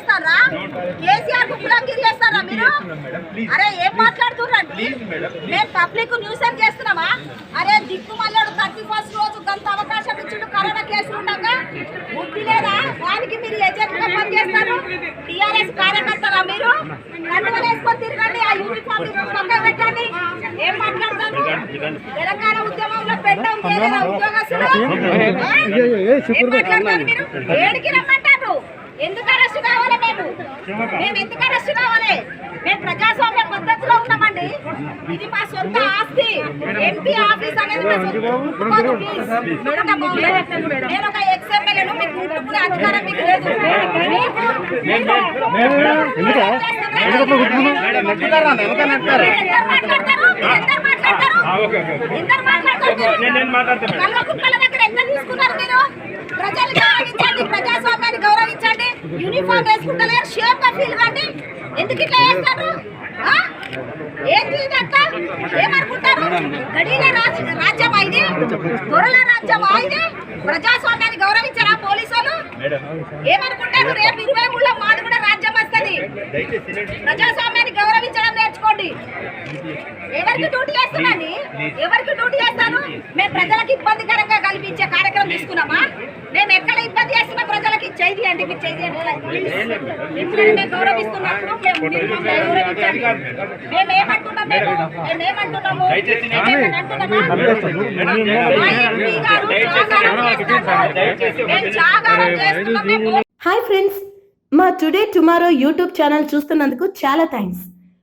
చేస్తారా కేసీఆర్ గుప్లాంగిరి చేస్తారా మీరు అరే ఏం మాట్లాడుతున్నారండి మేము పబ్లిక్ న్యూస్ ఏం చేస్తున్నామా అరే దిక్కు మళ్ళీ థర్టీ ఫస్ట్ రోజు గంత అవకాశం ఇచ్చిండు కరోనా కేసులు ఉండగా బుద్ధి లేదా దానికి మీరు ఏజెంట్గా పనిచేస్తారు టిఆర్ఎస్ కార్యకర్తరా మీరు కండువలు వేసుకొని తిరగండి ఆ యూనిఫామ్ పక్కన పెట్టండి ఏం మాట్లాడతారు తెలంగాణ ఉద్యమంలో పెట్టాం ఉద్యోగస్తులు ఆ? ఏం మాట్లాడతారు మీరు ఏడికి రమ్మంటారు ఎందుకు అరెస్ట్ కావాలి మేము? మేము ఎందుకు అరెస్ట్ కావాలి? మేము ప్రజాస్వామ్య పద్ధతిలో ఉన్నామండి. ఇది మా సొంత ఆస్తి. ఎంపీ ఆఫీస్ అనేది. నేను ఒక ఎక్స్ ఎమ్మెల్యేను మీకు ముట్టుకునే అధికారం మీకు లేదు. మాట్లాడతారు? యూనిఫామ్ వేసుకుంటలేరు గా ఫీల్ కండి ఎందుకు ఇట్లా చేస్తారు? ఆ? ఏంటి ఇదంతా ఏమనుకుంటారు? గడిల రాజ్య రాజ్యం ఇది దొరల రాజ్యం ఇది ప్రజాస్వామ్యాన్ని గౌరవించరా పోలీసులు? ఏమనుకుంటారు? రేపు ఇరవై మూడులో మాది కూడా రాజ్యం వస్తుంది. ప్రజాస్వామ్యాన్ని నేర్చుకోండి ఎవరికి డ్యూటీ చేస్తున్నాండి ఎవరికి డ్యూటీ చేస్తాను? మేము ప్రజలకు ఇబ్బందికరంగా కల్పించే కార్యక్రమం తీసుకున్నామా? మేము ఎక్కడ ఇబ్బంది చేస్తున్నా ప్రజలకి చేయి అండి మీరు చేయి మిమ్మల్ని మేము గౌరవిస్తున్నప్పుడు ఏమంటున్నాం ఏమంటున్నాము మేము హాయ్ ఫ్రెండ్స్ మా టుడే టుమారో యూట్యూబ్ ఛానల్ చూస్తున్నందుకు చాలా థ్యాంక్స్